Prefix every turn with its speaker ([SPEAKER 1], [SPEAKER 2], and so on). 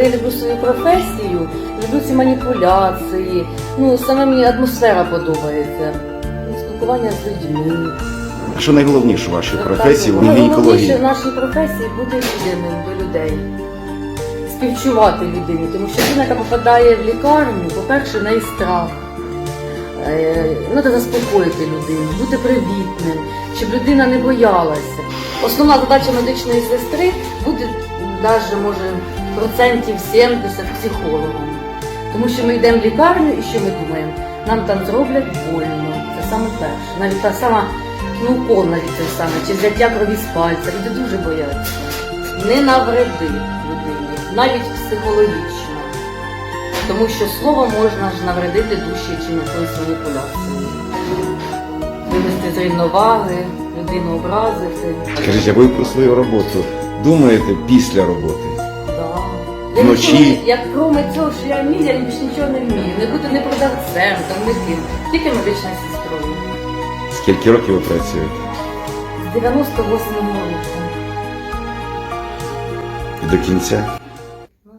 [SPEAKER 1] Я люблю свою професію, люблю ці маніпуляції. Ну, саме мені атмосфера подобається. Ну, Спілкування з людьми.
[SPEAKER 2] А що найголовніше в вашій професії в
[SPEAKER 1] Ну, Найголовніше в нашій професії бути людяним до людей. Співчувати людині, тому що людина, яка попадає в лікарню, по-перше, в неї страх. Треба заспокоїти людину, бути привітним, щоб людина не боялася. Основна задача медичної сестри буде навіть може процентів 70 психологом. Тому що ми йдемо в лікарню і що ми думаємо? Нам там зроблять больно. Це саме перше. Навіть та сама ну, навіть те саме, чи взяття крові з пальця. Люди дуже бояться. Не навреди людині, навіть психологічно. Тому що слово можна ж навредити душі чи якоюсь маніпуляцією. Вивести з рівноваги, людину образити.
[SPEAKER 2] Скажіть, а ви про свою роботу думаєте після роботи? вночі.
[SPEAKER 1] Як кроме цього, що я вмію, я більш нічого не вмію. Не бути не продавцем, там не тим. Тільки медична сестрою.
[SPEAKER 2] Скільки років ви працюєте?
[SPEAKER 1] З 98 років.
[SPEAKER 2] І до кінця. Ну,